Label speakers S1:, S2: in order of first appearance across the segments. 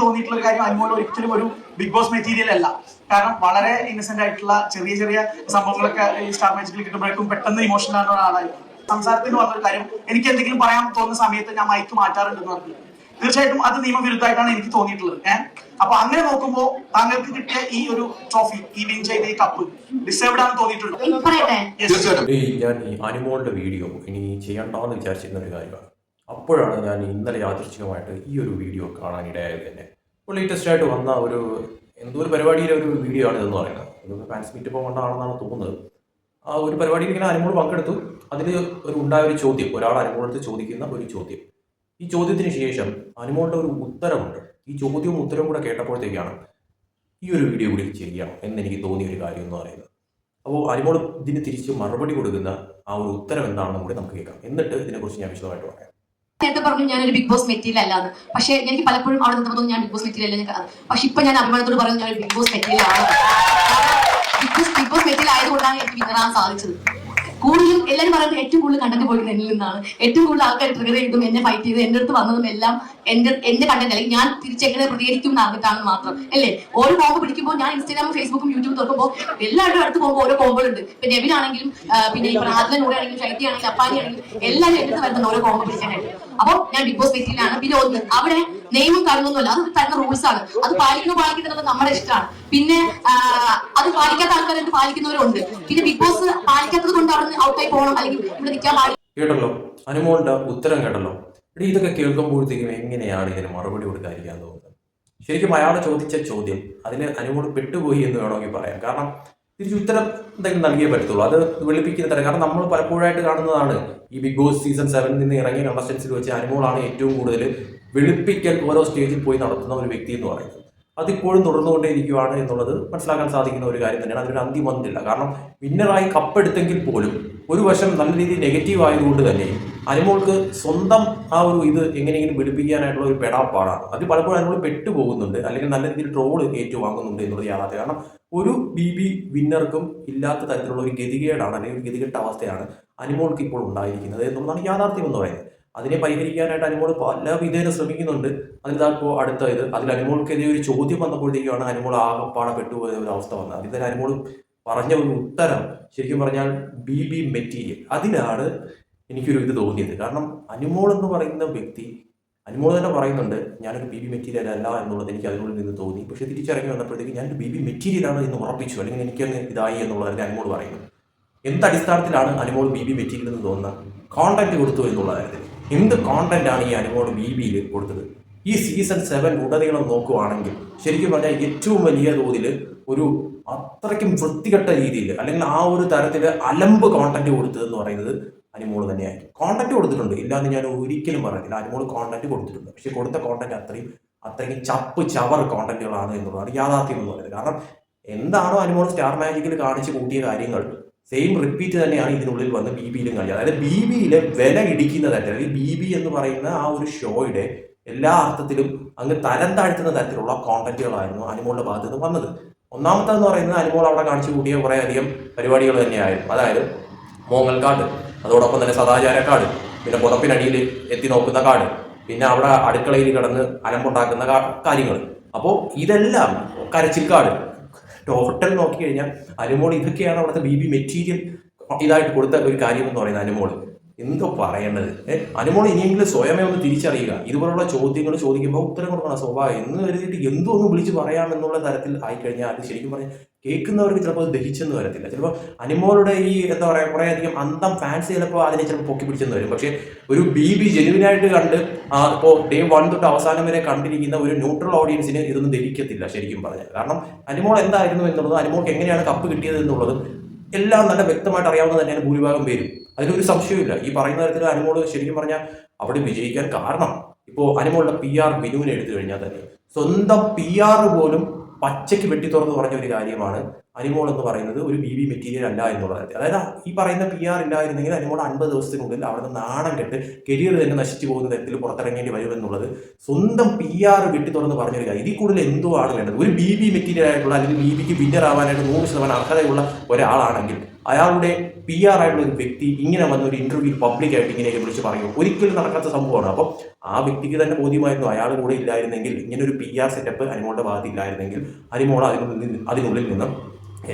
S1: തോന്നിയിട്ടുള്ള കാര്യം അനുമോൾ ഒരിക്കലും ഒരു ബിഗ് ബോസ് മെറ്റീരിയൽ അല്ല. കാരണം വളരെ ഇന്നസെന്റ് ആയിട്ടുള്ള ചെറിയ ചെറിയ സംഭവങ്ങളൊക്കെ ഈ സ്റ്റാർ മാജിക്കിൽ കിട്ടുമ്പോഴേക്കും പെട്ടെന്ന് ഇമോഷണൽ ആകുന്ന ഒരാളായി സംസാരത്തിന് പറഞ്ഞൊരു കാര്യം എനിക്ക് എന്തെങ്കിലും പറയാൻ തോന്നുന്ന സമയത്ത് ഞാൻ മൈക്ക് മാറ്റാറുണ്ടെന്ന് പറഞ്ഞു. തീർച്ചയായിട്ടും അത് നിയമവിരുദ്ധമായിട്ടാണ് എനിക്ക് തോന്നിയിട്ടുള്ളത്. ഏഹ്? അപ്പൊ അങ്ങനെ നോക്കുമ്പോൾ താങ്കൾക്ക് കിട്ടിയ ഈ ഒരു ട്രോഫി ഈ വിൻ ചെയ്ത ഈ കപ്പ് ഡിസേർവ്ഡ്
S2: ആണ്
S3: തോന്നിയിട്ടുള്ളത് ഞാൻ ഈ അനിമോളുടെ വീഡിയോ ഇനി ചെയ്യണ്ടെന്ന് വിചാരിച്ചിരുന്ന ഒരു കാര്യമാണ്. അപ്പോഴാണ് ഞാൻ ഇന്നലെ യാദൃശ്ചികമായിട്ട് ഈ ഒരു വീഡിയോ കാണാനിടയായത് തന്നെ. ഇപ്പോൾ ലേറ്റസ്റ്റ് ആയിട്ട് വന്ന ഒരു എന്തോ ഒരു പരിപാടിയിലെ ഒരു വീഡിയോ ആണ് ഇതെന്ന് പറയുന്നത്. ഇതൊക്കെ ഫാൻസ് മീറ്റ് ഇപ്പോൾ കൊണ്ടാണെന്നാണ് തോന്നുന്നത്. ആ ഒരു പരിപാടിയിൽ ഇങ്ങനെ അനുമോൾ പങ്കെടുത്തു. അതിൽ ഒരു ഉണ്ടായ ഒരു ചോദ്യം ഒരാൾ അനുമോളത്ത് ചോദിക്കുന്ന ഒരു ചോദ്യം. ഈ ചോദ്യത്തിന് ശേഷം അനുമോളുടെ ഒരു ഉത്തരമുണ്ട്. ഈ ചോദ്യവും ഉത്തരവും കൂടെ കേട്ടപ്പോഴത്തേക്കാണ് ഈ ഒരു വീഡിയോ കൂടി ചെയ്യാം എന്നെനിക്ക് തോന്നിയ ഒരു കാര്യം എന്ന് പറയുന്നത്. അപ്പോൾ അനുമോൾ ഇതിന് തിരിച്ച് മറുപടി കൊടുക്കുന്ന ആ ഒരു ഉത്തരം എന്താണെന്നും കൂടി നമുക്ക് കേൾക്കാം. എന്നിട്ട് ഇതിനെക്കുറിച്ച് ഞാൻ വിശദമായിട്ട് പറയാം.
S4: നേരത്തെ പറഞ്ഞു ഞാനൊരു ബിഗ് ബോസ് മെറ്റീരിയൽ അല്ലാന്ന്. പക്ഷേ എനിക്ക് പലപ്പോഴും അവിടെ നിന്ന് തോന്നുന്നു ഞാൻ ബിഗ് ബോസ് മെറ്റീരിയൽ അല്ല പക്ഷെ ഇപ്പൊ ഞാൻ അഭിമാനത്തോട് പറയുന്നത് ഞാൻ ബിഗ് ബോസ് മെറ്റീരിയൽ ആണ്. Bigg Boss Bigg Boss material ആയതുകൊണ്ടാണ് എനിക്ക് വിന്നറാൻ സാധിച്ചത്. കൂടുതലും എല്ലാവരും പറയുന്നത് ഏറ്റവും കൂടുതൽ കണ്ടന്റ് പോയി എന്നിൽ നിന്നാണ്. ഏറ്റവും കൂടുതൽ ആൾക്കാർ ട്രിഗർ ചെയ്തും എന്നെ ഫൈറ്റ് ചെയ്ത് എന്റെ അടുത്ത് വന്നതും എല്ലാം എന്റെ എന്റെ കണ്ടന്റ് അല്ലെങ്കിൽ ഞാൻ തിരിച്ചെങ്ങനെ പ്രതികരിക്കും എന്നാകട്ടാണ് മാത്രം അല്ലേ? ഓരോ കോമ്പ് പിടിക്കുമ്പോൾ ഞാൻ ഇൻസ്റ്റാഗ്രാമും ഫേസ്ബുക്കും യൂട്യൂബും തുറക്കുമ്പോൾ എല്ലാവരുടെ അടുത്ത് പോകുമ്പോൾ ഓരോ കോമ്പുകളുണ്ട് പിന്നെ ആ, പിന്നെ ഈ പ്രാർത്ഥനൂടെ ആണെങ്കിലും ശൈത്യ ആണെങ്കിലും അപ്പാനി ആണെങ്കിലും എല്ലാം വരുന്ന വരുന്നുണ്ട് ഓരോ കോമ്പ് പിടിക്കാനായിട്ട്. അപ്പൊ ഞാൻ ബിഗ് ബോസ് മെറ്റീരിയലാണ് പിന്നെ ഒന്ന് അവിടെ നിയമം കാര്യമൊന്നുമല്ല അത് തരുന്ന റൂൾസ് ആണ്. അത് പാലിക്കുന്നു പാലിക്കുന്നത് നമ്മുടെ ഇഷ്ടമാണ്. പിന്നെ അത് പാലിക്കാത്ത ആൾക്കാർ പാലിക്കുന്നവരുണ്ട്. പിന്നെ ബിഗ് ബോസ് പാലിക്കാത്തത് കൊണ്ട് അവിടെ ഔട്ടായി പോകണം. അല്ലെങ്കിൽ ഇവിടെ നിൽക്കാൻ പാടില്ല
S3: കേട്ടല്ലോ. അനുമോളുടെ ഉത്തരം കേട്ടല്ലോ. എടീ ഇതൊക്കെ കേൾക്കുമ്പോഴത്തേക്കും എങ്ങനെയാണ് ഇതിന് മറുപടി കൊടുക്കാതിരിക്കാൻ തോന്നുന്നത്? ശരിക്കും അയാൾ ചോദിച്ച ചോദ്യം അതിന് അനുമോൾ പെട്ടുപോയി എന്ന് വേണമെങ്കിൽ പറയാം. കാരണം തിരിച്ച് ഉത്തരം എന്തെങ്കിലും നൽകിയേ പറ്റത്തുള്ളൂ. അത് വെളുപ്പിക്കുന്ന തരം. കാരണം നമ്മൾ പലപ്പോഴായിട്ട് കാണുന്നതാണ് ഈ ബിഗ് ബോസ് സീസൺ സെവനിൽ നിന്ന് ഇറങ്ങിയ കണ്ടസ്റ്റൻസിൽ വെച്ച് അനുമോളാണ് ഏറ്റവും കൂടുതൽ വെളുപ്പിക്കൽ ഓരോ സ്റ്റേജിൽ പോയി നടത്തുന്ന ഒരു വ്യക്തി എന്ന് പറയുന്നത്. അതിപ്പോഴും തുടർന്നുകൊണ്ടേയിരിക്കുകയാണ് എന്നുള്ളത് മനസ്സിലാക്കാൻ സാധിക്കുന്ന ഒരു കാര്യം തന്നെയാണ്. അതിനൊരു അന്തിമൊന്നില്ല കാരണം വിന്നറായി കപ്പെടുത്തെങ്കിൽ പോലും ഒരു വശം നല്ല രീതിയിൽ നെഗറ്റീവ് ആയതുകൊണ്ട് തന്നെ അനുമോൾക്ക് സ്വന്തം ആ ഒരു ഇത് എങ്ങനെയെങ്കിലും വെളുപ്പിക്കാനായിട്ടുള്ള ഒരു പെടാപ്പാടാണ്. അത് പലപ്പോഴും അനുമോൾ പെട്ടുപോകുന്നുണ്ട്. അല്ലെങ്കിൽ നല്ല രീതിയിൽ ട്രോൾ ഏറ്റുവാങ്ങുന്നുണ്ട് എന്നുള്ളത് യാഥാർത്ഥ്യം. കാരണം ഒരു ബി ബി വിന്നർക്കും ഇല്ലാത്ത തരത്തിലുള്ള ഒരു ഗതികേടാണ് അല്ലെങ്കിൽ ഒരു ഗതികെട്ട അവസ്ഥയാണ് അനുമോൾക്ക് ഇപ്പോൾ ഉണ്ടായിരിക്കുന്നത് എന്നുള്ളതാണ് യാഥാർത്ഥ്യം എന്ന് പറയുന്നത്. അതിനെ പരിഹരിക്കാനായിട്ട് അനുമോൾ പല വിധേന ശ്രമിക്കുന്നുണ്ട്. അതിലിതാ ഇപ്പോൾ അടുത്ത ഇത്. അതിൽ അനുമോൾക്കെതിരെ ഒരു ചോദ്യം വന്നപ്പോഴത്തേക്കാണ് അനുമോൾ ആകപ്പാടെ പെട്ടുപോയ ഒരു അവസ്ഥ വന്നത്. അതിൽ തന്നെ അനുമോൾ പറഞ്ഞ ഒരു ഉത്തരം ശരിക്കും പറഞ്ഞാൽ ബി ബി മെറ്റീരിയൽ. അതിലാണ് എനിക്കൊരു ഇത് തോന്നിയത്. കാരണം അനുമോൾ എന്ന് പറയുന്ന വ്യക്തി അനുമോൾ തന്നെ പറയുന്നുണ്ട് ഞാനൊരു ബി ബി മെറ്റീരിയൽ അല്ല എന്നുള്ളത് എനിക്ക് അതിനുള്ളിൽ നിന്ന് തോന്നി. പക്ഷേ തിരിച്ചിറങ്ങി വന്നപ്പോഴത്തേക്ക് ഞാനൊരു ബി ബി മെറ്റീരിയലാണ് എന്ന് ഉറപ്പിച്ചു. അല്ലെങ്കിൽ എനിക്കങ്ങ് ഇതായി എന്നുള്ളത് അനുമോൾ പറയുന്നു. എന്ത് അടിസ്ഥാനത്തിലാണ് അനുമോൾ ബി ബി മെറ്റീരിയൽ എന്ന് തോന്നുന്ന കോണ്ടന്റ് കൊടുത്തു എന്നുള്ളതായിരുന്നു എന്ത് കോണ്ടന്റ് ആണ് ഈ അനുമോൾ ബി ബിയിൽ കൊടുത്തത്? ഈ സീസൺ സെവൻ ഉടനീളം നോക്കുവാണെങ്കിൽ ശരിക്കും പറഞ്ഞാൽ ഏറ്റവും വലിയ തോതിൽ ഒരു അത്രയ്ക്കും വൃത്തികെട്ട രീതിയിൽ അല്ലെങ്കിൽ ആ ഒരു തരത്തിൽ അലമ്പ് കോണ്ടന്റ് കൊടുത്തതെന്ന് പറയുന്നത് അനിമോൾ തന്നെയായിരിക്കും. കോണ്ടന്റ് കൊടുത്തിട്ടുണ്ട്. ഇല്ലാന്ന് ഞാൻ ഒരിക്കലും പറയുന്നില്ല അനിമോൾ കോണ്ടന്റ് കൊടുത്തിട്ടുണ്ട്. പക്ഷെ കൊടുത്ത കോണ്ടന്റ് അത്രയും അത്രയും ചപ്പ് ചവർ കോണ്ടന്റുകളാണ് എന്നുള്ളതാണ് യാഥാർത്ഥ്യം എന്ന് പറയുന്നത്. കാരണം എന്താണോ അനിമോൾ സ്റ്റാർ മാജിക്കിൽ കാണിച്ചു കൂട്ടിയ കാര്യങ്ങൾ സെയിം റിപ്പീറ്റ് തന്നെയാണ് ഇതിനുള്ളിൽ വന്ന് ബി ബിയിലും കാണിച്ചത് അതായത് ബി ബിയിലെ വില ഇടിക്കുന്ന തരത്തിൽ അല്ലെങ്കിൽ ബി ബി എന്ന് പറയുന്ന ആ ഒരു ഷോയുടെ എല്ലാ അർത്ഥത്തിലും അങ്ങ് തരം താഴ്ത്തുന്ന തരത്തിലുള്ള കോണ്ടന്റുകളായിരുന്നു അനിമോളുടെ ഭാഗത്ത് നിന്ന് വന്നത്. ഒന്നാമത്തെന്ന് പറയുന്നത് അനിമോൾ അവിടെ കാണിച്ചു കൂട്ടിയ കുറേ അധികം പരിപാടികൾ തന്നെയായിരുന്നു. അതായത് മോങ്ങൽ കാർഡ് അതോടൊപ്പം തന്നെ സദാചാര കാട് പിന്നെ പുതപ്പിനടിയിൽ എത്തി നോക്കുന്ന കാട് പിന്നെ അവിടെ അടുക്കളയിൽ കിടന്ന് അലമ്പുണ്ടാക്കുന്ന കാര്യങ്ങൾ. അപ്പോൾ ഇതെല്ലാം കരച്ചിൽ കാർഡ് ടോട്ടൽ നോക്കിക്കഴിഞ്ഞാൽ അനുമോൾ ഇതൊക്കെയാണ് അവിടുത്തെ ബി ബി മെറ്റീരിയൽ ഇതായിട്ട് കൊടുത്ത ഒരു കാര്യം എന്ന് പറയുന്നത് അനുമോൾ എന്തോ പറയേണ്ടത് അനുമോൾ ഇനിയെങ്കിലും സ്വയമേ ഒന്ന് തിരിച്ചറിയുക. ഇതുപോലുള്ള ചോദ്യങ്ങൾ ചോദിക്കുമ്പോൾ ഉത്തരം കൊടുക്കണം. സ്വഭാവം എന്ന് കരുതിയിട്ട് എന്തോ ഒന്ന് വിളിച്ച് പറയാമെന്നുള്ള തരത്തിൽ ആയി ആയിക്കഴിഞ്ഞാൽ അത് ശരിക്കും പറഞ്ഞാൽ കേൾക്കുന്നവർക്ക് ചിലപ്പോൾ അത് ദഹിച്ചെന്ന് വരത്തില്ല. ചിലപ്പോൾ അനുമോളുടെ ഈ എന്താ പറയുക കുറേ അധികം അന്തം ഫാൻസ് ചിലപ്പോൾ അതിനെ ചിലപ്പോൾ പൊക്കി പിടിച്ചെന്ന് വരും. പക്ഷേ ഒരു ബി ബി ജെനുവിനായിട്ട് കണ്ട് ഇപ്പോൾ ഡേ വൺ തൊട്ട് അവസാനം വരെ കണ്ടിരിക്കുന്ന ഒരു ന്യൂട്രൽ ഓഡിയൻസിന് ഇതൊന്നും ദഹിക്കത്തില്ല ശരിക്കും പറഞ്ഞാൽ. കാരണം അനുമോൾ എന്തായിരുന്നു എന്നുള്ളത് അനുമോൾക്ക് എങ്ങനെയാണ് കപ്പ് കിട്ടിയത് എന്നുള്ളതും എല്ലാം നല്ല വ്യക്തമായിട്ട് അറിയാവുന്ന തന്നെയാണ് ഭൂരിഭാഗം പേരും. അതിലൊരു സംശയമില്ല ഈ പറയുന്ന തരത്തിൽ അനുമോൾ ശരിക്കും പറഞ്ഞാൽ അവിടെ വിജയിക്കാൻ കാരണം ഇപ്പോൾ അനുമോളുടെ പി ആർ ബിനുവിനെ എടുത്തു കഴിഞ്ഞാൽ തന്നെ. സ്വന്തം പി ആർ പോലും പച്ചയ്ക്ക് വെട്ടി തുറന്ന് പറഞ്ഞ ഒരു കാര്യമാണ്. അനിമോൾ എന്ന് പറയുന്നത് ഒരു ബി ബി മെറ്റീരിയൽ അല്ല എന്നുള്ളത് അതായത് ഈ പറയുന്ന പി ആർ ഇല്ലായിരുന്നെങ്കിൽ അനിമോൾ അൻപത് ദിവസത്തിനുള്ളിൽ അവിടെ നിന്ന് നാണം കെട്ട് കരിയർ തന്നെ നശിച്ചു പോകുന്ന തരത്തിൽ പുറത്തിറങ്ങേണ്ടി വരുമെന്നുള്ളത് സ്വന്തം പി ആർ വെട്ടി തുറന്ന് പറഞ്ഞൊരു കാര്യം. ഇതിൽ കൂടുതൽ എന്തോ ആണ് വേണ്ടത്? ഒരു ബി ബി മെറ്റീരിയൽ ആയിട്ടുള്ള അല്ലെങ്കിൽ ബി ബിക്ക് വിന്നർ ആവാനായിട്ട് നൂറ് ശതമാനം അർഹതയുള്ള ഒരാളാണെങ്കിൽ അയാളുടെ പി ആർ ആയിട്ടുള്ള ഒരു വ്യക്തി ഇങ്ങനെ വന്ന ഒരു ഇന്റർവ്യൂ പബ്ലിക്കായിട്ട് ഇങ്ങനെയൊക്കെ വിളിച്ച് പറയും. ഒരിക്കലും നടക്കാത്ത സംഭവമാണ്. അപ്പം ആ വ്യക്തിക്ക് തന്നെ ബോധ്യമായിരുന്നു അയാൾ കൂടെ ഇല്ലായിരുന്നെങ്കിൽ ഇങ്ങനെ ഒരു പി ആർ സെറ്റപ്പ് അനിമോളുടെ ഭാഗത്ത് ഇല്ലായിരുന്നെങ്കിൽ അനിമോൾ അതിനുള്ളിൽ അതിനുള്ളിൽ നിന്നും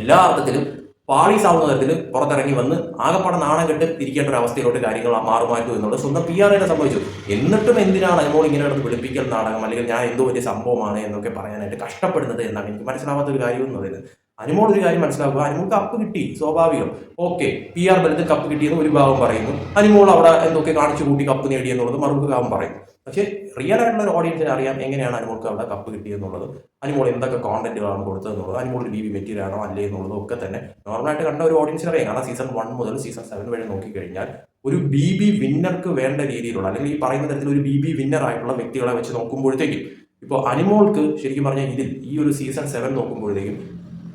S3: എല്ലാ അർത്ഥത്തിലും പാളീസാവുന്ന തരത്തിൽ പുറത്തിറങ്ങി വന്ന് ആകപ്പാടെ നാണം കെട്ട് തിരിക്കേണ്ട ഒരു അവസ്ഥയിലോട്ട് കാര്യങ്ങൾ മാറുമായിരുന്നു എന്നുള്ളത് സ്വന്തം പി ആർ സംഭവിച്ചു. എന്നിട്ടും എന്തിനാണ് അനുമോൾ ഇങ്ങനെ അടുത്ത് വിളിപ്പിക്കൽ നാടകം? അല്ലെങ്കിൽ ഞാൻ എന്തോ വലിയ സംഭവമാണ് എന്നൊക്കെ പറയാനായിട്ട് കഷ്ടപ്പെടുന്നത് എന്നാണ് എനിക്ക് മനസ്സിലാവാത്ത ഒരു കാര്യം എന്ന് പറയുന്നത് അനുമോൾ ഒരു കാര്യം മനസ്സിലാക്കുക. അനുമോൾ കപ്പ് കിട്ടി സ്വാഭാവികം. ഓക്കെ പി ആർ ബലത്ത് കപ്പ് കിട്ടിയെന്ന് ഒരു ഭാഗം പറയുന്നു. അനുമോൾ അവിടെ എന്തൊക്കെ കാണിച്ചു കൂട്ടി കപ്പ് നേടിയെന്നുള്ളത് മറുപടി ഭാഗം പറയും പക്ഷേ റിയൽ ആയിട്ടുള്ള ഒരു ഓഡിയൻസിന് അറിയാം എങ്ങനെയാണ് അനുമോൾക്ക് അവിടെ കപ്പ് കിട്ടിയെന്നുള്ളത് അനുമോൾ എന്തൊക്കെ കോണ്ടന്റുകളാണ് കൊടുത്തതെന്നുള്ളത് അനുമോൾ ബി ബി മെറ്റീരിയൽ ആണോ അല്ലേ എന്നുള്ളതും ഒക്കെ തന്നെ നോർമലായിട്ട് കണ്ട ഒരു ഓഡിയൻസിന് അറിയാം. കാരണം സീസൺ വൺ മുതൽ സീസൺ സെവൻ വരെ നോക്കിക്കഴിഞ്ഞാൽ ഒരു ബി ബി വിന്നർക്ക് വേണ്ട രീതിയിലുള്ള അല്ലെങ്കിൽ ഈ പറയുന്ന തരത്തിൽ ഒരു ബി ബി വിന്നർ ആയിട്ടുള്ള വ്യക്തികളെ വെച്ച് നോക്കുമ്പോഴത്തേക്കും ഇപ്പോൾ അനിമോൾക്ക് ശരിക്കും പറഞ്ഞാൽ ഇതിൽ ഈ ഒരു സീസൺ സെവൻ നോക്കുമ്പോഴത്തേക്കും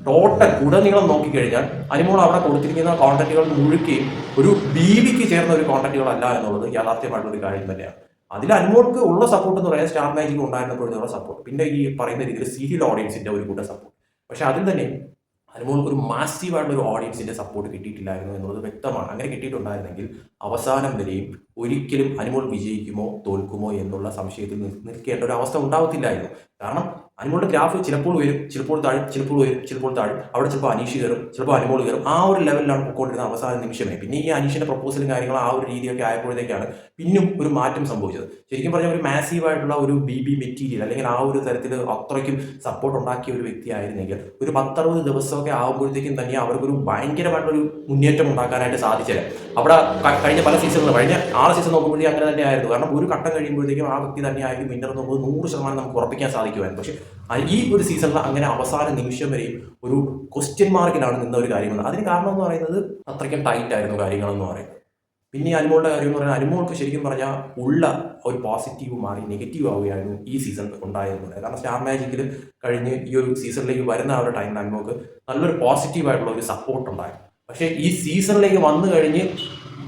S3: ടോട്ടൽ ഉടനീളം നോക്കിക്കഴിഞ്ഞാൽ അനിമോൾ അവിടെ കൊടുത്തിരിക്കുന്ന കോണ്ടന്റുകൾ മുഴുക്കുകയും ഒരു ബി ബിക്ക് ചേർന്ന ഒരു കോണ്ടന്റുകളല്ല എന്നുള്ളത് യാഥാർത്ഥ്യമായിട്ടുള്ള ഒരു കാര്യം തന്നെയാണ്. അതിൽ അനുമോൾക്ക് ഉള്ള സപ്പോർട്ട് എന്ന് പറയുന്നത് സ്റ്റാർ മാജിക് ഉണ്ടായിരുന്നപ്പോഴുള്ള സപ്പോർട്ട് പിന്നെ ഈ പറയുന്ന രീതിയിൽ സീരിയൽ ഓഡിയൻസിന്റെ ഒരു കൂട്ട സപ്പോർട്ട് പക്ഷെ അതിൽ തന്നെ അനുമോൾക്ക് ഒരു മാസീവായിട്ടുള്ള ഒരു ഓഡിയൻസിന്റെ സപ്പോർട്ട് കിട്ടിയിട്ടില്ലായിരുന്നു എന്നുള്ളത് വ്യക്തമാണ്. അങ്ങനെ കിട്ടിയിട്ടുണ്ടായിരുന്നെങ്കിൽ അവസാനം വരെയും ഒരിക്കലും അനുമോൾ വിജയിക്കുമോ തോൽക്കുമോ എന്നുള്ള സംശയത്തിൽ നിൽക്കേണ്ട ഒരു അവസ്ഥ ഉണ്ടാവത്തില്ലായിരുന്നു. കാരണം അനുമോളുടെ ഗ്രാഫ് ചിലപ്പോൾ ഉയരും ചിലപ്പോൾ താഴും ചിലപ്പോൾ ഉയരും ചിലപ്പോൾ താഴും. അവിടെ ചിലപ്പോൾ അനീഷ് കയറും ചിലപ്പോൾ അനുമോൾ കയറും. ആ ഒരു ലെവലിലാണ് പൊക്കോണ്ടിരുന്ന അവസാന നിമിഷമേ. പിന്നെ ഈ അനീഷിന്റെ പ്രപ്പോസലും കാര്യങ്ങളും ആ ഒരു രീതിയൊക്കെ ആയപ്പോഴത്തേക്കാണ് പിന്നും ഒരു മാറ്റം സംഭവിച്ചത്. ശരിക്കും പറഞ്ഞാൽ ഒരു മാസീവ് ആയിട്ടുള്ള ഒരു ബി ബി മെറ്റീരിയൽ അല്ലെങ്കിൽ ആ ഒരു തരത്തിൽ അത്രയ്ക്കും സപ്പോർട്ട് ഉണ്ടാക്കിയ ഒരു വ്യക്തി ആയിരുന്നെങ്കിൽ ഒരു പത്തറുപത് ദിവസമൊക്കെ ആകുമ്പോഴത്തേക്കും തന്നെ അവർക്കൊരു ഒരു മുന്നേറ്റം ഉണ്ടാക്കാനായിട്ട് സാധിച്ചത് അവിടെ കഴിഞ്ഞ പല സീസണുകളും കഴിഞ്ഞ ആറ് സീസൺ നോക്കുമ്പോഴേ അങ്ങനെ തന്നെ ആയിരുന്നു കാരണം ഒരു ഘട്ടം കഴിയുമ്പോഴത്തേക്കും ആ വ്യക്തി തന്നെ ആയിരിക്കും വിന്നർ എന്നുള്ളത് നൂറ് ശതമാനം നമുക്ക് ഉറപ്പിക്കാൻ സാധിക്കുമായിരുന്നു പക്ഷേ ഈ ഒരു സീസണിൽ അങ്ങനെ അവസാന നിമിഷം വരെയും ഒരു ക്വസ്റ്റ്യൻ മാർക്കിലാണ് നിന്ന ഒരു കാര്യമെന്ന് അതിന് കാരണം എന്ന് പറയുന്നത് അത്രയ്ക്കും ടൈറ്റ് ആയിരുന്നു കാര്യങ്ങളെന്ന് പറയുന്നത്. പിന്നെ അനുമോളുടെ കാര്യം എന്ന് പറഞ്ഞാൽ അനുമോൾക്ക് ശരിക്കും പറഞ്ഞാൽ ഉള്ള ഒരു പോസിറ്റീവ് മാറി നെഗറ്റീവ് ആവുകയായിരുന്നു ഈ സീസൺ ഉണ്ടായതെന്ന് പറയുന്നത്. കാരണം സ്റ്റാർ മാജിക്കിൽ കഴിഞ്ഞ് ഈ ഒരു സീസണിലേക്ക് വരുന്ന ആ ഒരു ടൈമിൽ അനുമോൾക്ക് നല്ലൊരു പോസിറ്റീവായിട്ടുള്ള ഒരു സപ്പോർട്ട് ഉണ്ടായിരുന്നു. പക്ഷേ ഈ സീസണിലേക്ക് വന്നു കഴിഞ്ഞ്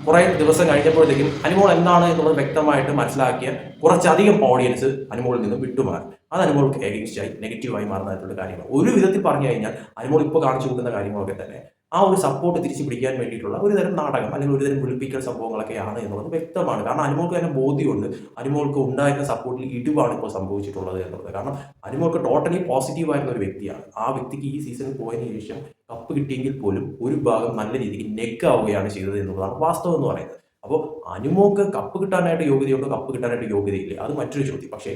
S3: കുറേ ദിവസം കഴിഞ്ഞപ്പോഴത്തേക്കും അനുമോൾ എന്താണ് എന്നുള്ളത് വ്യക്തമായിട്ട് മനസ്സിലാക്കിയ കുറച്ചധികം ഓഡിയൻസ് അനുമോളിൽ നിന്ന് വിട്ടുമാറി. അത് അനുമോൾക്ക് എഗൻസ്റ്റായി നെഗറ്റീവായി മാറുന്നതായിട്ടുള്ള കാര്യമാണ് ഒരു വിധത്തിൽ പറഞ്ഞു കഴിഞ്ഞാൽ അനുമോൾ ഇപ്പോൾ കാണിച്ചു കൊടുക്കുന്ന കാര്യങ്ങളൊക്കെ തന്നെ ആ ഒരു സപ്പോർട്ട് തിരിച്ചു പിടിക്കാൻ വേണ്ടിയിട്ടുള്ള ഒരു തരം നാടകം അല്ലെങ്കിൽ ഒരു തരം വിളിപ്പിക്കൽ സംഭവങ്ങളൊക്കെയാണ് എന്നുള്ളത് വ്യക്തമാണ്. കാരണം അനുമോൾക്ക് തന്നെ ബോധ്യമുണ്ട്. അനുമോൾക്ക് ഉണ്ടായിരുന്ന സപ്പോർട്ടിൽ ഇടിവാണ് ഇപ്പോൾ സംഭവിച്ചിട്ടുള്ളത് എന്നുള്ളത്. കാരണം അനുമോൾക്ക് ടോട്ടലി പോസിറ്റീവ് ആയിരുന്ന ഒരു വ്യക്തിയാണ്. ആ വ്യക്തിക്ക് ഈ സീസണിൽ പോയതിനു ശേഷം കപ്പ് കിട്ടിയെങ്കിൽ പോലും ഒരു ഭാഗം നല്ല രീതിക്ക് നെക്ക് ആവുകയാണ് ചെയ്തത് എന്നുള്ളതാണ് വാസ്തവം എന്ന് പറയുന്നത്. അപ്പോൾ അനുമോക്ക് കപ്പ് കിട്ടാനായിട്ട് യോഗ്യതയുണ്ടോ? കപ്പ് കിട്ടാനായിട്ട് യോഗ്യതയില്ല? അത് മറ്റൊരു ചോദ്യം. പക്ഷേ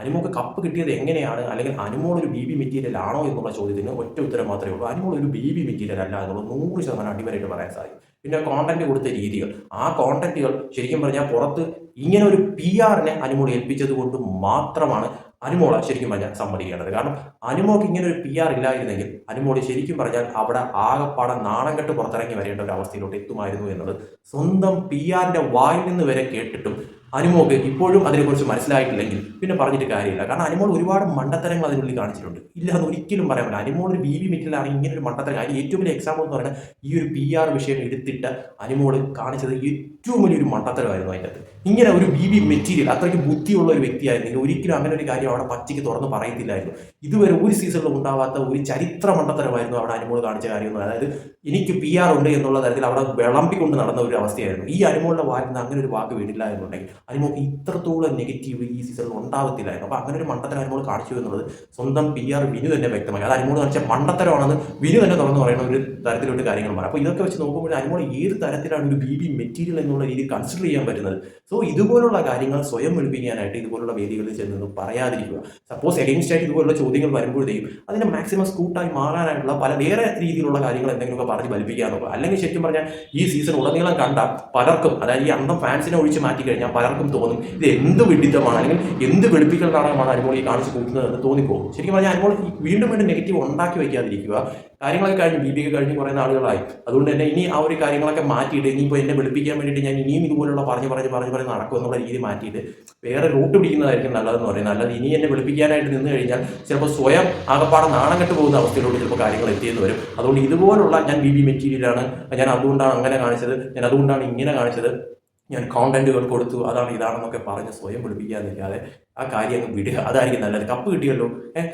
S3: അനുമോക്ക് കപ്പ് കിട്ടിയത് എങ്ങനെയാണ്? അല്ലെങ്കിൽ അനുമോൾ ഒരു ബി ബി മെറ്റീരിയൽ ആണോ എന്നുള്ള ചോദ്യത്തിന് ഒറ്റ ഉത്തരം മാത്രമേ ഉള്ളൂ. അനുമോൾ ഒരു ബി ബി മെറ്റീരിയൽ അല്ല എന്നുള്ളത് നൂറ് ശതമാനം അടിവരായിട്ട് പറയാൻ സാധിക്കും. പിന്നെ കോണ്ടന്റ് കൊടുത്ത രീതികൾ. ആ കോണ്ടന്റുകൾ ശരിക്കും പറഞ്ഞാൽ പുറത്ത് ഇങ്ങനെ ഒരു പി ആറിനെ അനുമോൾ ഏൽപ്പിച്ചത് കൊണ്ട് മാത്രമാണ് അനുമോള ശരിക്കും പറഞ്ഞാൽ സമ്മതിക്കേണ്ടത്. കാരണം അനുമോക്ക് ഇങ്ങനെ ഒരു പി ആർ ഇല്ലായിരുന്നെങ്കിൽ അനുമോളി ശരിക്കും പറഞ്ഞാൽ അവിടെ ആകപ്പാടെ നാണം കെട്ട് പുറത്തിറങ്ങി വരേണ്ട ഒരു അവസ്ഥയിലോട്ട് എത്തുമായിരുന്നു എന്നത് സ്വന്തം പി ആറിന്റെ വായിൽ നിന്ന് വരെ കേട്ടിട്ടും അനുമോക്ക് ഇപ്പോഴും അതിനെക്കുറിച്ച് മനസ്സിലായിട്ടില്ലെങ്കിൽ പിന്നെ പറഞ്ഞിട്ട് കാര്യമില്ല. കാരണം അനുമോൾ ഒരുപാട് മണ്ടത്തരങ്ങൾ അതിനുള്ളിൽ കാണിച്ചിട്ടുണ്ട്. ഇല്ല അത് ഒരിക്കലും പറയാൻ പറ്റില്ല. അനുമോൾ ഒരു ബി ബി മെറ്റീരിയലാണ് ഇങ്ങനെ ഒരു മണ്ടത്തരം. അതിന് ഏറ്റവും വലിയ എക്സാമ്പിൾ എന്ന് പറയുന്നത് ഈ ഒരു പി ആർ വിഷയം എടുത്തിട്ട് അനുമോൾ കാണിച്ചത് ഏറ്റവും വലിയൊരു മണ്ടത്തരമായിരുന്നു അതിന്റെ അത് ഇങ്ങനെ ഒരു ബി ബി മെറ്റീരിയൽ അത്രയ്ക്ക് ബുദ്ധിയുള്ള ഒരു വ്യക്തിയായിരുന്നെങ്കിൽ ഒരിക്കലും അങ്ങനെ ഒരു കാര്യം അവിടെ പച്ചയ്ക്ക് തുറന്ന് പറയത്തില്ലായിരുന്നു. ഇതുവരെ ഒരു സീസണിലും ഉണ്ടാവാത്ത ഒരു ചരിത്ര മണ്ടത്തരമായിരുന്നു അവിടെ അനുമോൾ കാണിച്ച കാര്യം. അതായത് എനിക്ക് പി ആർ ഉണ്ട് എന്നുള്ള തരത്തിൽ അവിടെ വിളമ്പിക്കൊണ്ട് നടന്ന ഒരു അവസ്ഥയായിരുന്നു. ഈ അനുമോളുടെ വാക്കിൽ നിന്ന് അങ്ങനെ ഒരു വാക്ക് വീണില്ല എന്നുണ്ടെങ്കിൽ അനുമോൾക്ക് ഇത്രത്തോളം നെഗറ്റീവ് ഈ സീസണിൽ ഉണ്ടാവത്തില്ലായിരുന്നു. അപ്പോൾ അങ്ങനെ ഒരു മണ്ടത്തരം അരിമോട് കാണിച്ചു എന്നുള്ളത് സ്വന്തം പി ആർ വിനു തന്നെ വ്യക്തമായി. അത് അരിമോട് കാണിച്ച മണ്ടത്തരമാണെന്ന് വിനു തന്നെ തുറന്നു പറയുന്ന ഒരു തരത്തിലോട്ട് കാര്യങ്ങൾ മാറും അപ്പോൾ ഇതൊക്കെ വെച്ച് നോക്കുമ്പോൾ അരിമോൾ ഏത് തരത്തിലാണ് ഒരു ബി ബി മെറ്റീരിയൽ എന്നുള്ള രീതിയിൽ കൺസിഡർ ചെയ്യാൻ പറ്റുന്നത്? സോ ഇതുപോലുള്ള കാര്യങ്ങൾ സ്വയം വെളുപ്പിക്കാനായിട്ട് ഇതുപോലുള്ള വേദികളിൽ ചെന്ന് പറയാതിരിക്കുക. സപ്പോസ് എഗെയിൻസ്റ്റ് ആയിട്ട് ഇതുപോലുള്ള ചോദ്യങ്ങൾ വരുമ്പോഴത്തേക്കും അതിനെ മാക്സിമം സ്കൂട്ടായി മാറാനായിട്ടുള്ള പല വേറെ രീതിയിലുള്ള കാര്യങ്ങൾ എന്തെങ്കിലുമൊക്കെ പറഞ്ഞ് ഫലിപ്പിക്കാൻ നോക്കുക അല്ലെങ്കിൽ ശരിക്കും പറഞ്ഞാൽ ഈ സീസൺ ഉടനീളം കണ്ട പലർക്കും അതായത് ഈ അന്തം ഫാൻസിനെ ഒഴിച്ച് മാറ്റി കഴിഞ്ഞാൽ പലർക്കും തോന്നും. ഇത് എന്ത് വിഡിത്തമാണ്? അല്ലെങ്കിൽ എന്ത് വെളുപ്പിക്കൽ നാടകമാണ് അനുമോൾ ഈ കാണിച്ച് കൂട്ടുന്നത് എന്ന് തോന്നിപ്പോകും ശരിക്കും പറഞ്ഞാൽ അനുമോൾ വീണ്ടും വീണ്ടും നെഗറ്റീവ് ഉണ്ടാക്കി വയ്ക്കാതിരിക്കുക. കാര്യങ്ങളൊക്കെ കഴിഞ്ഞ് ബി ബി ഒക്കെ കഴിഞ്ഞ് കുറേ നാളുകളായി. അതുകൊണ്ട് തന്നെ ഇനി ആ ഒരു കാര്യങ്ങളൊക്കെ മാറ്റിയിട്ട് ഇനിയിപ്പോൾ എന്നെ വെളുപ്പിക്കാൻ വേണ്ടിയിട്ട് ഞാൻ ഇനിയും ഇതുപോലുള്ള പറഞ്ഞ് പറഞ്ഞ് പറഞ്ഞ് പറഞ്ഞ് നടക്കും എന്നുള്ള രീതി മാറ്റിയിട്ട് വേറെ റൂട്ട് പിടിക്കുന്നതായിരിക്കും നല്ലതെന്ന് പറയുന്നത്. അല്ലാതെ ഇനി എന്നെ വെളുപ്പിക്കാനായിട്ട് നിന്ന് കഴിഞ്ഞാൽ ചിലപ്പോൾ സ്വയം ആകപ്പാടെ നാണം കെട്ട് പോകുന്ന അവസ്ഥയിലോട്ട് ചിലപ്പോൾ കാര്യങ്ങൾ എത്തിയെന്ന് വരും. അതുകൊണ്ട് ഇതുപോലുള്ള ഞാൻ ബി ബി മെറ്റീരിയലാണ്. ഞാൻ അതുകൊണ്ടാണ് അങ്ങനെ കാണിച്ചത്. ഞാൻ അതുകൊണ്ടാണ് ഇങ്ങനെ കാണിച്ചത്. ഞാൻ കോണ്ടന്റുകൾ കൊടുത്തു. അതാണ് ഇതാണെന്നൊക്കെ പറഞ്ഞ് സ്വയം പിടിപ്പിക്കാതിരിക്കാതെ ആ കാര്യം അങ്ങ് വിടുക. അതായിരിക്കും നല്ലത്. കപ്പ് കിട്ടിയല്ലോ.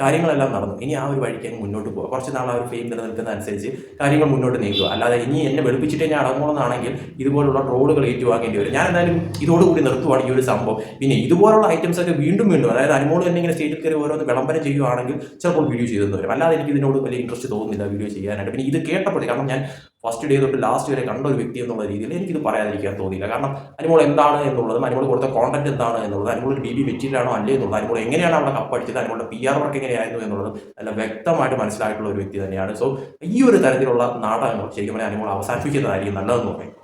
S3: കാര്യങ്ങളെല്ലാം നടന്നു. ഇനി ആ ഒരു വഴിക്ക് അങ്ങ് മുന്നോട്ട് പോകുക കുറച്ച് നാൾ ആ ഒരു ഫെയിം നിലനിൽക്കുന്ന അനുസരിച്ച് കാര്യങ്ങൾ മുന്നോട്ട് നീക്കുക. അല്ലാതെ ഇനി എന്നെ വെളുപ്പിച്ചിട്ട് ഞാൻ അടങ്ങണമെന്നാണെങ്കിൽ ഇതുപോലുള്ള ട്രോളുകൾ ഏറ്റുവാങ്ങേണ്ടി വരും. ഞാൻ എന്തായാലും ഇതോടുകൂടി നിർത്തുവാണ് ഈ ഒരു സംഭവം. പിന്നെ ഇതുപോലുള്ള ഐറ്റംസ് ഒക്കെ വീണ്ടും വീണ്ടും അതായത് അനുമോൾ തന്നെ ഇങ്ങനെ സ്റ്റേജിൽ കയറി ഓരോന്ന് വിളംബരം ചെയ്യുവാണെങ്കിൽ ചിലപ്പോൾ വീഡിയോ ചെയ്തെന്ന് വരും അല്ലാതെ എനിക്ക് ഇതിനോട് വലിയ ഇൻട്രസ്റ്റ് തോന്നുന്നില്ല വീഡിയോ ചെയ്യാനായിട്ട്. പിന്നെ ഇത് കേട്ടപ്പോൾ കാരണം ഞാൻ ഫസ്റ്റ് ഡേ തൊട്ട് ലാസ്റ്റ് വരെ കണ്ട ഒരു വ്യക്തി എന്നുള്ള രീതിയിൽ എനിക്കിത് പറയാതിരിക്കാൻ തോന്നിയില്ല. കാരണം അനുമോൾ എന്താണ് എന്നുള്ളതും അനുമോൾ കൊടുത്ത കോണ്ടന്റ് എന്താണ് എന്നുള്ളത് അനുമോൾ ബി ബി മെറ്റീരിയലാണോ അല്ലേ എന്നുള്ളത് അനുമോൾ എങ്ങനെയാണ് അവിടെ കപ്പടിച്ചത് അതിനോട് പി ആർ വർക്ക് എങ്ങനെയായിരുന്നു എന്നുള്ളത് നല്ല വ്യക്തമായിട്ട് മനസ്സിലായിട്ടുള്ള ഒരു വ്യക്തി തന്നെയാണ്. സോ ഈ ഒരു തരത്തിലുള്ള നാടകങ്ങൾ ശരിക്കും പറഞ്ഞാൽ അനുമോൾ അവസാനിപ്പിക്കുന്നതായിരിക്കും നല്ലതെന്ന് പറയും